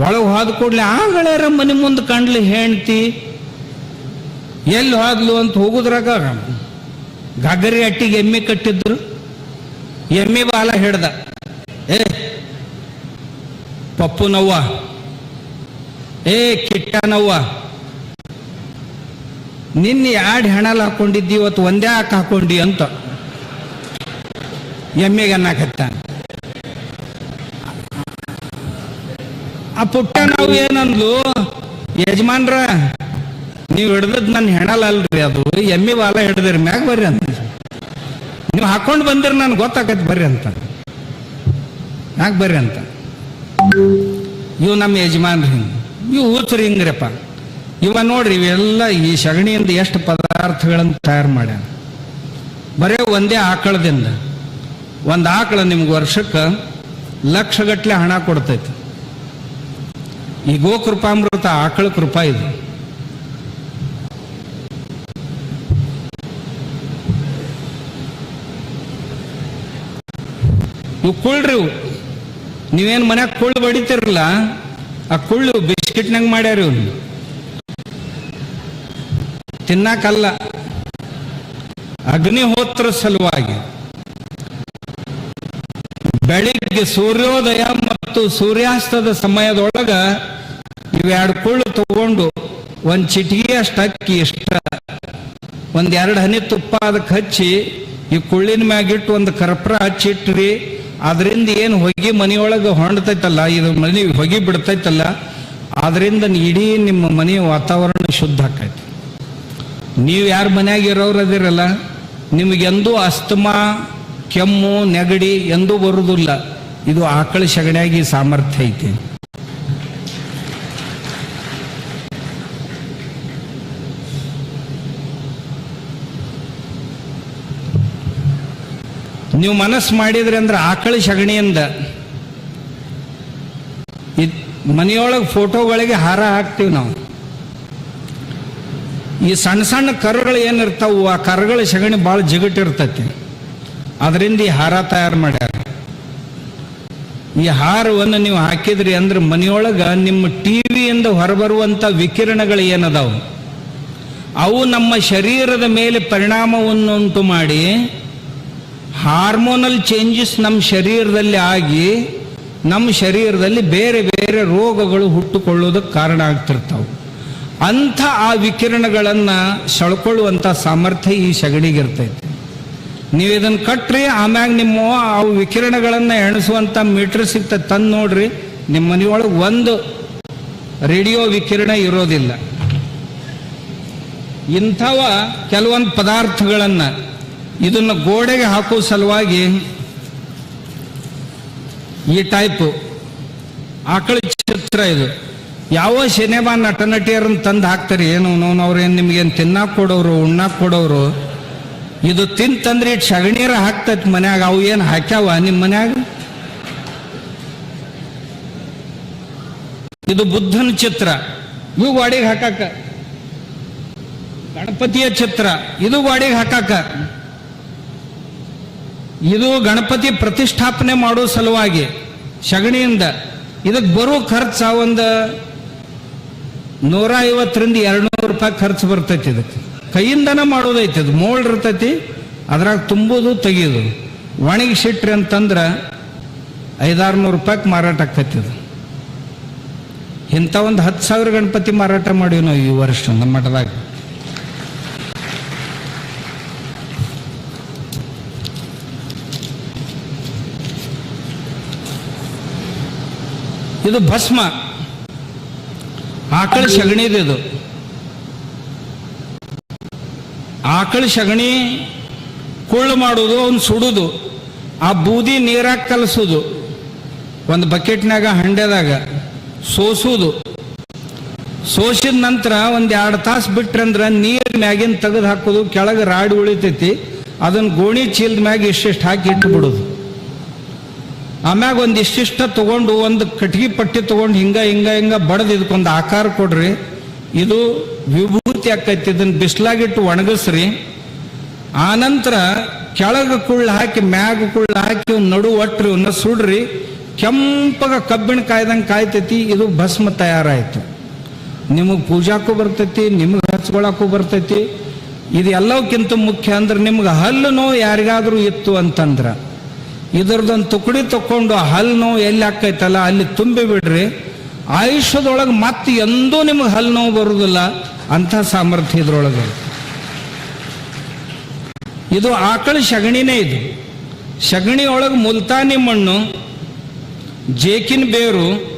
ಒಳಗೆ ಹೋದ ಕೂಡಲೇ ಆಗಳೇರ ಮನೆ ಮುಂದೆ ಕಂಡ್ಲಿ ಹೆಂಡ್ತಿ. ಎಲ್ಲಿ ಹೋದ್ಲು ಅಂತ ಹೋಗುದ್ರಾಗ ಗಗರಿ ಅಟ್ಟಿಗೆ ಎಮ್ಮೆ ಕಟ್ಟಿದ್ರು. ಎಮ್ಮೆ ಬಾಲ ಹಿಡ್ದ. ಏ, ಪಪ್ಪು ನವ್ವ. ಏ ಕಿಟ್ಟನವ್ವ ನಿನ್ನೆ ಎರಡು ಹೆಣಲ್ ಹಾಕೊಂಡಿದ್ದಿ, ಇವತ್ತು ಒಂದೇ ಹಾಕ ಹಾಕೊಂಡಿ ಅಂತ. ಎಮ್ಮೆಗೆ ಅನ್ನಕತ್ತಾನ. ಆ ಪುಟ್ಟ ನಾವು ಏನಂದ್ಲು? ಯಜಮಾನ್ರ, ನೀವು ಹಿಡ್ದದ್ ನನ್ನ ಹೆಣಲ್ ಅಲ್ರಿ ಅದು. ಎಮ್ಮಿ ವಾಲ ಹಿಡ್ದಿರಿ ಮ್ಯಾಗ ಬರ್ರಿ ಅಂತ. ನೀವು ಹಾಕೊಂಡು ಬಂದಿರ ನನ್ಗೆ ಗೊತ್ತಾಗತ್ತೆ ಬರ್ರಿ ಅಂತ. ಯಾಕೆ ಬರ್ರಿ ಅಂತ. ಇವು ನಮ್ಮ ಯಜಮಾನ್ರಿ ಹಿಂಗೆ. ಇವು ಊಚರಿ ಹಿಂಗ್ರಪ್ಪ. ಇವ ನೋಡ್ರಿ, ಇವೆಲ್ಲ ಈ ಸಗಣಿಯಿಂದ ಎಷ್ಟು ಪದಾರ್ಥಗಳನ್ನು ತಯಾರು ಮಾಡ್ಯಾನ. ಬರೇ ಒಂದೇ ಆಕಳದಿಂದ. ಒಂದು ಆಕಳ ನಿಮ್ಗೆ ವರ್ಷಕ್ಕೆ ಲಕ್ಷಗಟ್ಟಲೆ ಹಣ ಕೊಡ್ತೈತಿ. ಈ ಗೋಕೃಪಾಮೃತ ಆಕಳ ಕೃಪಾ ಇದು. ನೀವು ಕುಳ್ರಿ ನೀವೇನು ಮನ್ಯಾಗ ಕುಳ್ಳು ಬಡಿತಿರಲ್ಲ ಆ ಕುಳ್ಳು ಬಿಸ್ಕಿಟ್ನಾಗ ಮಾಡ್ಯಾರ ಇವ್ನು ತಿನ್ನಕಲ್ಲ. ಅಗ್ನಿಹೋತ್ರ ಸಲುವಾಗಿ. ಬೆಳಿಗ್ಗೆ ಸೂರ್ಯೋದಯ ಮತ್ತು ಸೂರ್ಯಾಸ್ತದ ಸಮಯದೊಳಗ ಇವೆರಡು ಕುಳ್ಳು ತಗೊಂಡು ಒಂದು ಚಿಟಿಗೆ ಅಷ್ಟು ಅಕ್ಕಿ, ಇಷ್ಟ. ಒಂದೆರಡು ಹನಿ ತುಪ್ಪ ಅದಕ್ಕೆ ಹಚ್ಚಿ, ಈ ಕುಳ್ಳಿನ ಮ್ಯಾಗಿಟ್ಟು ಒಂದು ಕರ್ಪೂರ ಹಚ್ಚಿಟ್ರಿ. ಅದರಿಂದ ಏನು ಹೊಗೆ ಮನೆಯೊಳಗೆ ಹೊಂಡ್ತೈತಲ್ಲ, ಇದು ಮನೆ ಹೊಗೆ ಬಿಡ್ತೈತಲ್ಲ ಅದರಿಂದ ಇಡೀ ನಿಮ್ಮ ಮನೆಯ ವಾತಾವರಣ ಶುದ್ಧ ಆಕೈತಿ. ನೀವು ಯಾರು ಮನ್ಯಾಗ ಇರೋರು ಅದಿರಲ್ಲ ನಿಮಗೆಂದೂ ಅಸ್ತಮಾ, ಕೆಮ್ಮು, ನೆಗಡಿ ಎಂದೂ ಬರುವುದಿಲ್ಲ ಇದು ಆಕಳ ಸಗಣಿಯಾಗಿ ಸಾಮರ್ಥ್ಯ ಐತಿ. ನೀವು ಮನಸ್ಸು ಮಾಡಿದ್ರಿ ಅಂದ್ರೆ ಆಕಳ ಸಗಣಿಯಿಂದ ಇದ್- ಮನೆಯೊಳಗೆ ಫೋಟೋಗಳಿಗೆ ಹಾರ ಹಾಕ್ತೀವಿ ನಾವು. ಈ ಸಣ್ಣ ಸಣ್ಣ ಕರುಗಳು ಏನಿರ್ತಾವು ಆ ಕರುಗಳ ಸಗಣಿ ಭಾಳ ಜಿಗಟಿರ್ತೈತಿ. ಅದರಿಂದ ಈ ಹಾರ ತಯಾರು ಮಾಡ್ಯಾರ. ಈ ಹಾರವನ್ನು ನೀವು ಹಾಕಿದ್ರಿ ಅಂದ್ರೆ ಮನೆಯೊಳಗೆ ನಿಮ್ಮ ಟಿವಿಯಿಂದ ಹೊರಬರುವಂತ ವಿಕಿರಣಗಳು ಏನದಾವು? ಅವು ನಮ್ಮ ಶರೀರದ ಮೇಲೆ ಪರಿಣಾಮವನ್ನುಂಟು ಮಾಡಿ ಹಾರ್ಮೋನಲ್ ಚೇಂಜಸ್ ನಮ್ಮ ಶರೀರದಲ್ಲಿ ಆಗಿ ನಮ್ಮ ಶರೀರದಲ್ಲಿ ಬೇರೆ ಬೇರೆ ರೋಗಗಳು ಹುಟ್ಟುಕೊಳ್ಳೋದಕ್ಕೆ ಕಾರಣ ಆಗ್ತಿರ್ತಾವೆ. ಅಂಥ ಆ ವಿಕಿರಣಗಳನ್ನು ಸಳ್ಕೊಳ್ಳುವಂಥ ಸಾಮರ್ಥ್ಯ ಈ ಸಗಣಿಗಿರ್ತೈತಿ ನೀವು ಇದನ್ನು ಕಟ್ಟ್ರಿ ಆಮ್ಯಾಗ ನಿಮ್ಮ ಆ ವಿಕಿರಣಗಳನ್ನು ಎಣಿಸುವಂಥ ಮೀಟ್ರ್ ಸಿಗ್ತದೆ, ತಂದು ನೋಡ್ರಿ, ನಿಮ್ಮ ಮನೆಯೊಳಗೆ ಒಂದು ರೇಡಿಯೋ ವಿಕಿರಣ ಇರೋದಿಲ್ಲ. ಇಂಥವ ಕೆಲವೊಂದು ಪದಾರ್ಥಗಳನ್ನು ಇದನ್ನು ಗೋಡೆಗೆ ಹಾಕೋ ಸಲುವಾಗಿ ಈ ಟೈಪು ಆಕಳ ಚಿತ್ರ ಇದು. ಯಾವ ಸಿನಿಮಾ ನಟ ನಟಿಯರನ್ನು ತಂದು ಹಾಕ್ತಾರೆ, ಏನು ಅವ್ರೇನು ನಿಮ್ಗೇನು ತಿನ್ನಾಕ್ ಕೊಡೋರು, ಉಣ್ಣಾಕ್ ಕೊಡೋರು, ಇದು ತಿಂತಂದ್ರೆ ಇಟ್ಟು ಸಗಣೀರ ಹಾಕ್ತೈತಿ ಮನ್ಯಾಗ, ಅವು ಏನು ಹಾಕ್ಯಾವ ನಿಮ್ಮ ಮನ್ಯಾಗ? ಇದು ಬುದ್ಧನ ಚಿತ್ರ. ಇವು ಗಾಡಿಗೆ ಹಾಕಾಕ. ಗಣಪತಿಯ ಚಿತ್ರ. ಇದು ಗಾಡಿಗೆ ಹಾಕಾಕ. ಇದು ಗಣಪತಿ ಪ್ರತಿಷ್ಠಾಪನೆ ಮಾಡೋ ಸಲುವಾಗಿ ಸಗಣಿಯಿಂದ ಇದಕ್ಕೆ ಬರೋ ಖರ್ಚು ಒಂದು ನೂರ ಐವತ್ತರಿಂದ ಎರಡ್ನೂರು ರೂಪಾಯಿ ಖರ್ಚು ಬರ್ತೈತಿ ಇದಕ್ಕೆ ಕೈಯಿಂದನೇ ಮಾಡೋದೈತಿ, ಅದು ಮೋಲ್ಡ್ ಇರ್ತೈತಿ, ಅದ್ರಾಗ ತುಂಬೋದು ತೆಗಿಯೋದು. ಒಣಗಿಸಿಟ್ರಿ ಅಂತಂದ್ರೆ ಐದಾರು ನೂರು ರೂಪಾಯಿಗೆ ಮಾರಾಟ ಆಕೈತಿ ಇದು. ಇಂಥ ಒಂದು ಹತ್ತು ಸಾವಿರ ಗಣಪತಿ ಮಾರಾಟ ಮಾಡೀವಿ ನಾವು ಈ ವರ್ಷ ನಮ್ಮ ಮಠದಾಗ. ಇದು ಭಸ್ಮ. ಆಕಳ ಸಗಣಿದು ಇದು ಆಕಳ ಸಗಣಿ ಕುಳ್ಳು ಮಾಡೋದು ಅವ್ನು ಸುಡುದು. ಆ ಬೂದಿ ನೀರಾಗ ಕಲಸೋದು ಒಂದು ಬಕೆಟ್ನಾಗ ಹಂಡೆದಾಗ ಸೋಸುವುದು ಸೋಸಿದ ನಂತರ ಒಂದು ಎರಡು ತಾಸು ಬಿಟ್ರಂದ್ರೆ ನೀರು ಮ್ಯಾಗಿನ ತೆಗೆದು ಹಾಕೋದು, ಕೆಳಗೆ ರಾಡಿ ಉಳಿತೈತಿ. ಅದನ್ನು ಗೋಣಿ ಚೀಲದ ಮ್ಯಾಗ ಇಷ್ಟಿಷ್ಟು ಹಾಕಿ ಇಟ್ಟು ಬಿಡೋದು ಆಮ್ಯಾಗ ಒಂದು ಇಷ್ಟಿಷ್ಟ ತಗೊಂಡು, ಒಂದು ಕಟ್ಗಿ ಪಟ್ಟಿ ತಗೊಂಡು ಹಿಂಗ ಹಿಂಗ ಹಿಂಗ ಬಡದು ಇದಕ್ಕೊಂದು ಆಕಾರ ಕೊಡ್ರಿ. ಇದು ವಿಭೂತಿ ಆಕೈತಿ ಇದನ್ನ ಬಿಸ್ಲಾಗಿಟ್ಟು ಒಣಗಿಸ್ರಿ. ಆನಂತರ ಕೆಳಗೆ ಕುಳ್ಳ ಹಾಕಿ, ಮ್ಯಾಗ ಕುಳ್ಳ ಹಾಕಿ ನಡು ಒಟ್ರಿ ಇವನ್ನ ಸುಡ್ರಿ. ಕೆಂಪಗ ಕಬ್ಬಿಣ ಕಾಯ್ದಂಗೆ ಕಾಯ್ತೈತಿ, ಇದು ಭಸ್ಮ ತಯಾರಾಯ್ತು. ನಿಮಗೆ ಪೂಜಾಕ್ಕೂ ಬರ್ತೈತಿ, ನಿಮಗೆ ಹಚ್ಕೊಳಕ್ಕೂ ಬರ್ತೈತಿ. ಇದು ಎಲ್ಲವಕ್ಕಿಂತ ಮುಖ್ಯ ಅಂದ್ರೆ ನಿಮ್ಗೆ ಹಲ್ಲು ನೋವು ಯಾರಿಗಾದ್ರೂ ಇತ್ತು ಅಂತಂದ್ರ. ಇದ್ರದ್ದೊಂದು ತುಕಡಿ ತಕೊಂಡು ಹಲ್ಲು ನೋವು ಎಲ್ಲಿ ಆಕೈತಲ್ಲ ಅಲ್ಲಿ ತುಂಬಿ ಬಿಡ್ರಿ. ಆಯುಷ್ಯದೊಳಗೆ ಮತ್ತೆ ಎಂದೂ ನಿಮಗೆ ಹಲ್ಲು ನೋವು ಬರುವುದಿಲ್ಲ ಅಂಥ ಸಾಮರ್ಥ್ಯ ಇದ್ರೊಳಗೆ. ಇದು ಆಕಳ ಸಗಣಿನೇ ಇದು. ಸಗಣಿ ಒಳಗೆ ಮುಲ್ತಾನಿ ಮಣ್ಣು, ಜೇಕಿನ ಬೇರು,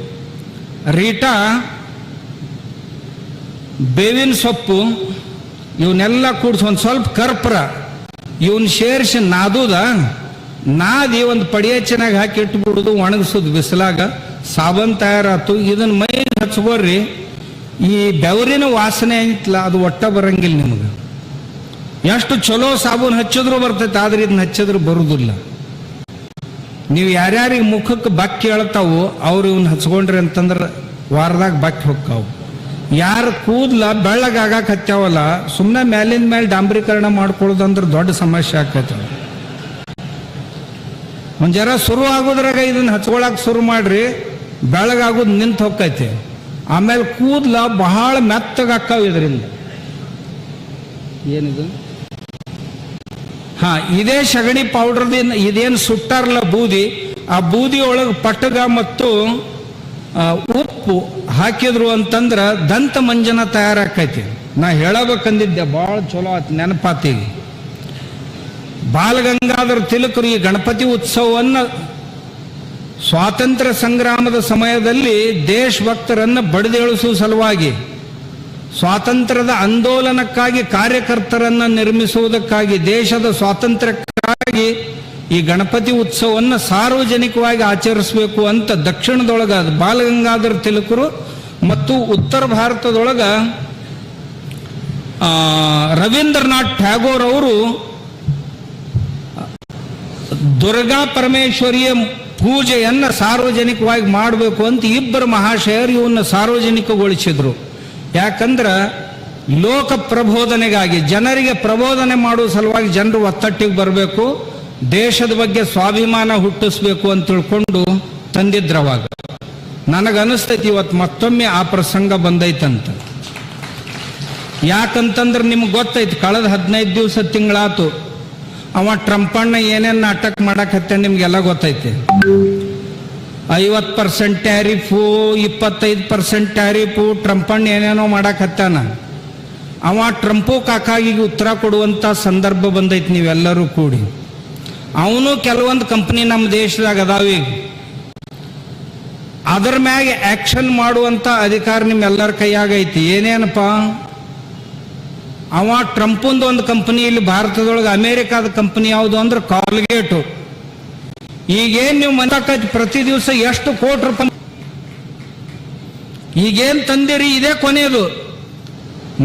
ರೀಟಾ, ಬೇವಿನ ಸೊಪ್ಪು, ಇವನ್ನೆಲ್ಲ ಕೂಡಿಸಿ ಒಂದು ಸ್ವಲ್ಪ ಕರ್ಪೂರ. ಇವನ್ ಸೇರಿಸಿ ನಾದುದ? ನಾದಿ ಒಂದು ಪಡಿಯ ಚೆನ್ನಾಗಿ ಹಾಕಿ ಇಟ್ಬಿಡುದು, ಒಣಗಿಸೋದು, ಬಿಸಿಲಾಗ ಸಾಬನ್ ತಯಾರಾತು. ಇದನ್ನ ಮೈ ಹಚ್ಕೋರಿ ಈ ಬೆವರಿನ ವಾಸನೆ ಐತಲ್ಲ ಅದು ಒಟ್ಟ ಬರಂಗಿಲ್ಲ ನಿಮಗೆ. ಎಷ್ಟು ಚಲೋ ಸಾಬೂನ್ ಹಚ್ಚಿದ್ರು ಬರ್ತೈತೆ, ಆದ್ರೆ ಇದನ್ನ ಹಚ್ಚಿದ್ರು ಬರುದಿಲ್ಲ. ನೀವು ಯಾರ್ಯಾರಿಗೆ ಮುಖಕ್ಕೆ ಬಕ್ಕಿ ಹೇಳ್ತಾವು, ಅವ್ರು ಇವನ್ನ ಹಚ್ಕೊಂಡ್ರಿ ಅಂತಂದ್ರೆ ವಾರದಾಗ ಬಕ್ಕಿ ಹೊಕ್ಕಾವು. ಯಾರು ಕೂದ್ಲ ಬೆಳ್ಳಗಾಗಕ್ಕೆ ಹಚ್ಚಾವಲ್ಲ ಸುಮ್ಮನೆ ಮೇಲಿನ ಮೇಲೆ ಡಾಂಬ್ರೀಕರಣ ಮಾಡ್ಕೊಳ್ಳೋದಂದ್ರೆ ದೊಡ್ಡ ಸಮಸ್ಯೆ ಆಕೈತೆ ಒಂದ್ ಜರ ಶುರು ಆಗೋದ್ರಾಗ ಇದನ್ನ ಹಚ್ಕೊಳಕ್ಕೆ ಶುರು ಮಾಡ್ರಿ ಬೆಳಗಾಗೋದು ನಿಂತು ಹೋಗ್ತೈತಿ. ಆಮೇಲೆ ಕೂದಲ ಬಹಳ ಮೆತ್ತಗಾಕ್ಕಾವ ಇದರಿಂದ. ಏನಿದು? ಹಾ, ಇದೇ ಸಗಣಿ ಪೌಡರ್ದಿಂದ ಇದೇನು ಸುಟ್ಟಾರಲ್ಲ ಬೂದಿ, ಆ ಬೂದಿ ಒಳಗೆ ಪಟ್ಟಗ ಮತ್ತು ಉಪ್ಪು ಹಾಕಿದ್ರು ಅಂತಂದ್ರ ದಂತ ಮಂಜನ ತಯಾರಾಕೈತಿ ನಾ ಹೇಳಬೇಕಂದಿದ್ದೆ, ಭಾಳ ಚಲೋ ಆತ್ ನೆನಪಾತೀಗ ಬಾಲಗಂಗಾಧರ ತಿಲಕರು ಈ ಗಣಪತಿ ಉತ್ಸವವನ್ನು ಸ್ವಾತಂತ್ರ್ಯ ಸಂಗ್ರಾಮದ ಸಮಯದಲ್ಲಿ ದೇಶಭಕ್ತರನ್ನು ಬಡಿದೇಳಿಸುವ ಸಲುವಾಗಿ ಸ್ವಾತಂತ್ರ್ಯದ ಆಂದೋಲನಕ್ಕಾಗಿ ಕಾರ್ಯಕರ್ತರನ್ನು ನಿರ್ಮಿಸುವುದಕ್ಕಾಗಿ, ದೇಶದ ಸ್ವಾತಂತ್ರ್ಯಕ್ಕಾಗಿ ಈ ಗಣಪತಿ ಉತ್ಸವವನ್ನು ಸಾರ್ವಜನಿಕವಾಗಿ ಆಚರಿಸಬೇಕು ಅಂತ ದಕ್ಷಿಣದೊಳಗ ಬಾಲಗಂಗಾಧರ ತಿಲಕರು ಮತ್ತು ಉತ್ತರ ಭಾರತದೊಳಗ ರವೀಂದ್ರನಾಥ್ ಟ್ಯಾಗೋರ್ ಅವರು ದುರ್ಗಾ ಪರಮೇಶ್ವರಿಯ ಪೂಜೆಯನ್ನು ಸಾರ್ವಜನಿಕವಾಗಿ ಮಾಡಬೇಕು ಅಂತ ಇಬ್ಬರು ಮಹಾಶಯರು ಇವನ್ನ ಸಾರ್ವಜನಿಕಗೊಳಿಸಿದ್ರು. ಯಾಕಂದ್ರೆ ಲೋಕ ಪ್ರಬೋಧನೆಗಾಗಿ, ಜನರಿಗೆ ಪ್ರಬೋಧನೆ ಮಾಡುವ ಸಲುವಾಗಿ ಜನರು ಒತ್ತಟ್ಟಿಗೆ ಬರಬೇಕು, ದೇಶದ ಬಗ್ಗೆ ಸ್ವಾಭಿಮಾನ ಹುಟ್ಟಿಸ್ಬೇಕು ಅಂತ ತಿಳ್ಕೊಂಡು ತಂದಿದ್ರವಾಗ. ನನಗನ್ನಿಸ್ತೈತಿ ಇವತ್ತು ಮತ್ತೊಮ್ಮೆ ಆ ಪ್ರಸಂಗ ಬಂದೈತಂತ. ಯಾಕಂತಂದ್ರೆ ನಿಮ್ಗೆ ಗೊತ್ತೈತಿ, ಕಳೆದ ಹದಿನೈದು ದಿವಸ ತಿಂಗಳಾತು ಅವ ಟ್ರಂಪಣ್ಣ ಏನೇನು ನಾಟಕ ಮಾಡಕತ್ತೆ ನಿಮ್ಗೆಲ್ಲ ಗೊತ್ತೈತಿ. ಐವತ್ತು ಪರ್ಸೆಂಟ್ ಟ್ಯಾರಿಫು ಇಪ್ಪತ್ತೈದು ಪರ್ಸೆಂಟ್ ಟ್ಯಾರಿಫು ಟ್ರಂಪಣ್ಣ ಏನೇನೋ ಮಾಡಕತ್ತಾನ ಅವ ಟ್ರಂಪು ಕಾಕಾಗಿಗೆ ಉತ್ತರ ಕೊಡುವಂತ ಸಂದರ್ಭ ಬಂದೈತಿ ನೀವೆಲ್ಲರೂ ಕೂಡಿ. ಅವನು ಕೆಲವೊಂದು ಕಂಪ್ನಿ ನಮ್ಮ ದೇಶದಾಗ ಅದಾವ ಅದ್ರ ಮ್ಯಾಗ ಆಕ್ಷನ್ ಮಾಡುವಂತ ಅಧಿಕಾರ ನಿಮ್ಮೆಲ್ಲರ ಕೈಯಾಗೈತಿ ಏನೇನಪ್ಪ? ಅವ ಟ್ರಂಪಂದು ಒಂದು ಕಂಪನಿ, ಇಲ್ಲಿ ಭಾರತದೊಳಗೆ ಅಮೇರಿಕಾದ ಕಂಪನಿ ಯಾವುದು ಅಂದ್ರೆ ಕಾಲ್ಗೇಟು. ಈಗೇನ್ ನೀವು ಮನಕೈತಿ ಪ್ರತಿ ದಿವಸ ಎಷ್ಟು ಕೋಟಿ ರೂಪಾಯಿ ಈಗೇನ್ ತಂದಿರಿ, ಇದೇ ಕೊನೆಯದು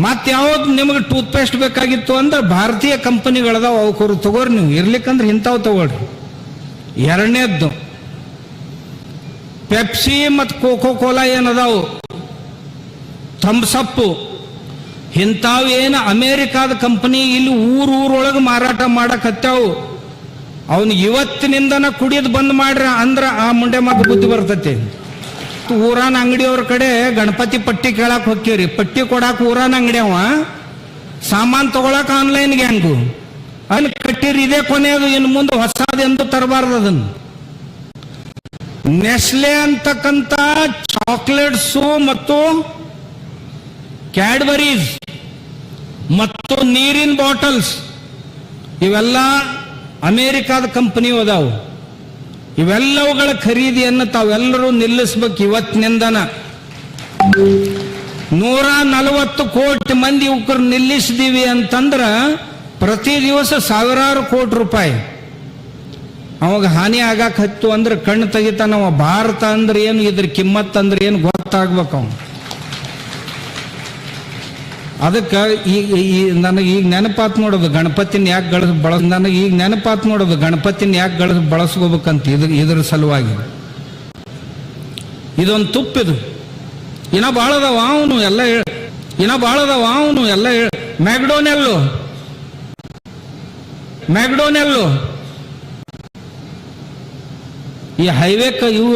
ಮತ್ತೆ ಯಾವ್ದು ನಿಮಗೆ ಟೂತ್ ಪೇಸ್ಟ್ ಬೇಕಾಗಿತ್ತು ಅಂದ್ರೆ ಭಾರತೀಯ ಕಂಪನಿಗಳದಾವ ಅವಕರು ತಗೋರಿ ನೀವು. ಇರ್ಲಿಕ್ಕಂದ್ರೆ ಇಂಥವು ತಗೊಳ್ರಿ. ಎರಡನೇದ್ದು, ಪೆಪ್ಸಿ ಮತ್ತು ಕೋಕೋ ಕೋಲಾ ಏನದಾವು? ಥಮ್ಸಪ್ಪು ಇಂಥವು ಏನು ಅಮೇರಿಕಾದ ಕಂಪನಿ ಇಲ್ಲಿ ಊರು ಊರೊಳಗೆ ಮಾರಾಟ ಮಾಡಕತ್ತಾವು ಅವನು ಇವತ್ತಿನಿಂದನ ಕುಡಿದು ಬಂದ್ ಮಾಡ್ರ ಅಂದ್ರ ಆ ಮುಂಡೆ ಮಗ ಬುದ್ಧಿ ಬರ್ತತಿ. ಊರಾನ ಅಂಗಡಿಯವ್ರ ಕಡೆ ಗಣಪತಿ ಪಟ್ಟಿ ಕೇಳಕ್ ಹೋಗ್ತೀವ್ರಿ ಪಟ್ಟಿ ಕೊಡಾಕ ಊರಾನ ಅಂಗಡಿ ಅವ. ಸಾಮಾನ್ ತಗೊಳಕ್ ಆನ್ಲೈನ್ ಗ್ಯಾಂಗು ಅಲ್ಲಿ ಕಟ್ಟಿರಿ ಇದೇ ಕೊನೆಯದು ಇನ್ನು ಮುಂದೆ ಹೊಸದೆಂದು ತರಬಾರ್ದು ಅದನ್ನು ನೆಸ್ಲೆ ಅಂತಕ್ಕಂಥ ಚಾಕ್ಲೇಟ್ಸು ಮತ್ತು ಕ್ಯಾಡ್ಬರೀಸ್. ಮತ್ತು ನೀರಿನ ಬಾಟಲ್ಸ್. ಇವೆಲ್ಲ ಅಮೇರಿಕಾದ ಕಂಪನಿ ಅದಾವು. ಇವೆಲ್ಲವುಗಳ ಖರೀದಿಯನ್ನು ತಾವೆಲ್ಲರೂ ನಿಲ್ಲಿಸ್ಬೇಕು ಇವತ್ತಿನಿಂದನ. ನೂರ ನಲವತ್ತು ಕೋಟಿ ಮಂದಿ ಯುವಕರು ನಿಲ್ಲಿಸಿದೀವಿ ಅಂತಂದ್ರ ಪ್ರತಿ ದಿವಸ ಸಾವಿರಾರು ಕೋಟಿ ರೂಪಾಯಿ. ಅವಾಗ ಹಾನಿ ಆಗಾಕ ಹತ್ತು ಅಂದ್ರೆ ಕಣ್ಣು ತೆಗಿತಾನವ ಭಾರತ ಅಂದ್ರೆ ಏನು? ಇದ್ರ ಕಿಮ್ಮತ್ ಅಂದ್ರೆ ಏನು ಗೊತ್ತಾಗ್ಬೇಕು ಅವನು. ಅದಕ್ಕೆ ಈಗ ಈ ನನಗೆ ಈಗ ನೆನಪಾತ್ ನೋಡೋದು ಗಣಪತಿನ ಯಾಕೆ ಗಳ ಬಳ ನನಗೆ ಈಗ ನೆನಪಾತ್ ನೋಡೋದು ಗಣಪತಿನ ಯಾಕೆ ಗಳ ಬಳಸ್ಕೋಬೇಕಂತ ಇದ್ರ ಇದ್ರ ಸಲುವಾಗಿ. ಇದೊಂದು ತುಪ್ಪಿದು. ಇನ್ನ ಭಾಳ ಅದಾವ ಅವನು ಎಲ್ಲ ಹೇಳ ಇನ್ನ ಭಾಳ ಅದಾವ ಅವನು ಎಲ್ಲ ಹೇಳ ಮ್ಯಾಗ್ಡೋನೆಲ್ಲು ಮ್ಯಾಗ್ಡೋನೆಲ್ಲು ಈ ಹೈವೇಕ ಇವು